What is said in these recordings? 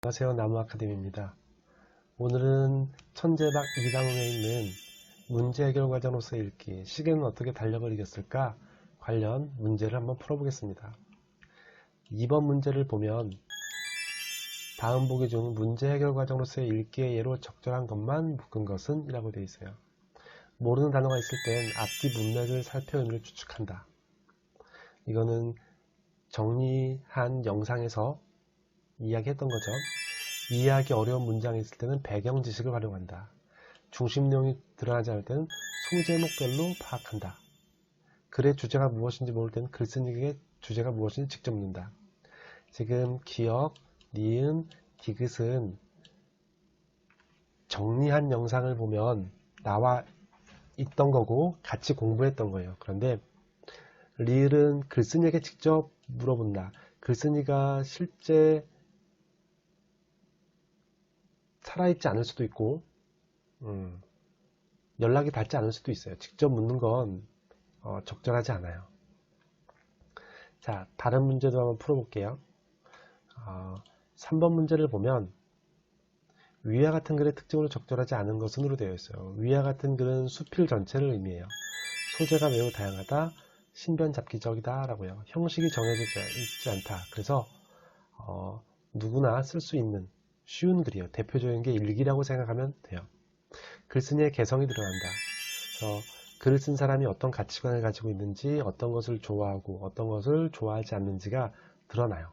안녕하세요 나무아카데미입니다. 오늘은 천재박 2단원에 있는 문제 해결 과정으로서 읽기 시계는 어떻게 이겼을까 관련 문제를 한번 풀어보겠습니다. 2번 문제를 보면 다음 보기 중 문제 해결 과정으로서의 읽기의 예로 적절한 것만 묶은 것은 이라고 되어 있어요. 모르는 단어가 있을 땐 앞뒤 문맥을 살펴 의미를 추측한다. 이거는 정리한 영상에서 이야기했던 거죠. 이해하기 어려운 문장이 있을 때는 배경 지식을 활용한다. 중심 내용이 드러나지 않을 때는 소제목별로 파악한다. 글의 주제가 무엇인지 모를 때는 글쓴이의 주제가 무엇인지 직접 묻는다. 지금 기억, 니은, 디귿은 정리한 영상을 보면 나와 있던 거고 같이 공부했던 거예요. 그런데 리을은 글쓴이에게 직접 물어본다. 글쓴이가 실제 살아있지 않을 수도 있고 음, 연락이 닿지 않을 수도 있어요. 직접 묻는 건 어, 적절하지 않아요. 자, 다른 문제도 한번 풀어볼게요. 어, 3번 문제를 보면 위와 같은 글의 특징으로 적절하지 않은 것은으로 되어 있어요. 위와 같은 글은 수필 전체를 의미해요. 소재가 매우 다양하다, 신변 잡기적이다 라고요. 형식이 정해져 있지 않다. 그래서 어, 누구나 쓸 수 있는 쉬운 글이에요. 대표적인 게 일기라고 생각하면 돼요. 글쓴이의 개성이 드러난다. 그래서 글을 쓴 사람이 어떤 가치관을 가지고 있는지, 어떤 것을 좋아하고 어떤 것을 좋아하지 않는지가 드러나요.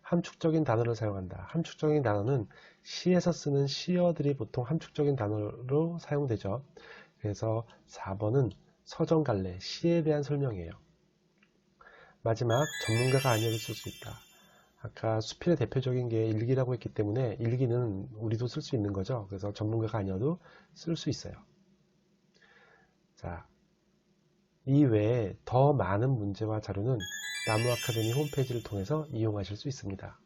함축적인 단어를 사용한다. 함축적인 단어는 시에서 쓰는 시어들이 보통 함축적인 단어로 사용되죠. 그래서 4번은 서정갈래, 시에 대한 설명이에요. 마지막, 전문가가 아니어도 쓸 수 있다. 아까 수필의 대표적인 게 일기라고 했기 때문에 일기는 우리도 쓸 수 있는 거죠. 그래서 전문가가 아니어도 쓸 수 있어요. 자, 이 외에 더 많은 문제와 자료는 나무 아카데미 홈페이지를 통해서 이용하실 수 있습니다.